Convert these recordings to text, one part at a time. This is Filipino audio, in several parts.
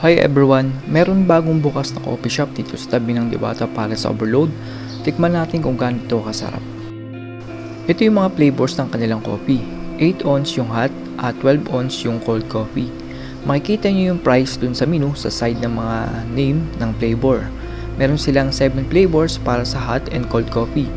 Hi everyone! Meron bagong bukas na coffee shop dito sa tabi ng Diwata Palace Overload. Tikman natin kung gaano ito kasarap. Ito yung mga flavors ng kanilang coffee. 8 ounce yung hot at 12 ounce yung cold coffee. Makikita nyo yung price dun sa menu sa side ng mga name ng flavor. Meron silang 7 flavors para sa hot and cold coffee.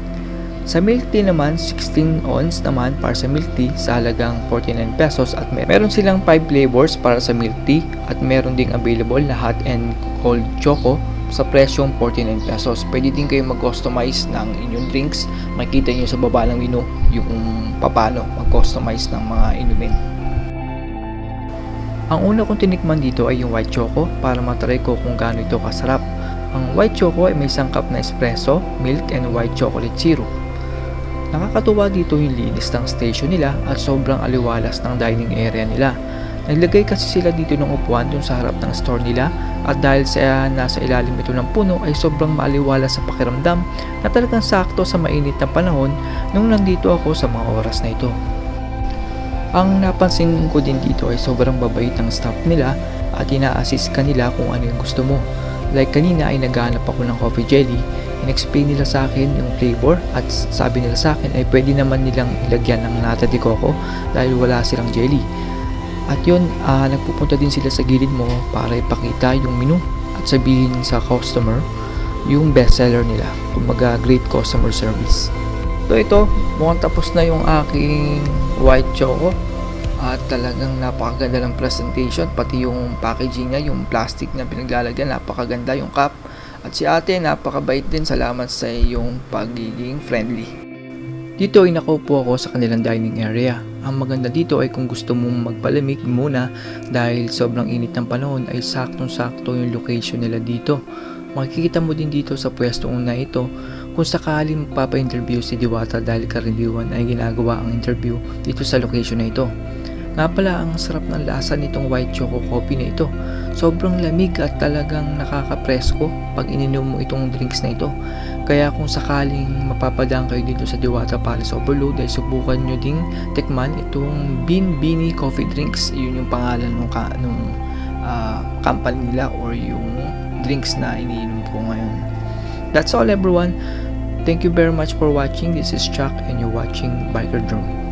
Sa milk tea naman, 16 ounce naman para sa milk tea sa halagang 49 pesos at mer- meron silang 5 flavors para sa milk tea at meron ding available na hot and cold choco sa presyong 49 pesos. Pwede din kayo mag-customize ng inyong drinks. Makita nyo sa baba ng menu yung paano mag-customize ng mga inumin. Ang una kong tinikman dito ay yung white choco para matry ko kung gaano ito kasarap. Ang white choco ay may sangkap na espresso, milk, and white chocolate syrup. Nakakatuwa dito yung linis ng station nila at sobrang aliwalas ng dining area nila. Naglagay kasi sila dito ng upuan dun sa harap ng store nila at dahil sa nasa ilalim ito ng puno ay sobrang maaliwalas sa pakiramdam na talagang sakto sa mainit na panahon nung nandito ako sa mga oras na ito. Ang napansin ko din dito ay sobrang babait ng staff nila at ina-assist ka nila kung ano yung gusto mo. Like kanina ay naghahanap ako ng coffee jelly, in-explain nila sa akin yung flavor at sabi nila sa akin ay pwede naman nilang ilagyan ng nata de coco dahil wala silang jelly. At yun, ah, nagpupunta din sila sa gilid mo para ipakita yung menu at sabihin sa customer yung bestseller nila. Kumbaga, great customer service. So ito, mukhang tapos na yung aking white choco at talagang napakaganda ng presentation pati yung packaging niya, yung plastic na pinaglalagyan, napakaganda yung cup at si ate napakabait din. Salamat sa iyong pagiging friendly. Dito ay nakaupo ako sa kanilang dining area. Ang maganda dito ay kung gusto mong magpalamig muna dahil sobrang init ng panahon ay saktong sakto yung location nila dito. Makikita mo din dito sa pwesto una ito kung sakaling magpapa-interview si Diwata dahil karaniwan ay ginagawa ang interview dito sa location na ito nga pala, ang sarap ng lasa nitong white choco coffee na ito. Sobrang lamig at talagang nakakapresko pag ininom mo itong drinks na ito. Kaya kung sakaling mapapadaan kayo dito sa Diwata Palace Overload ay subukan nyo ding tikman itong Bean Beanie Coffee Drinks. Yun yung pangalan ng ka, nung, ah, company nila or yung drinks na iniinom ko ngayon. That's all everyone. Thank you very much for watching. This is Chuck and you're watching Biker Drone.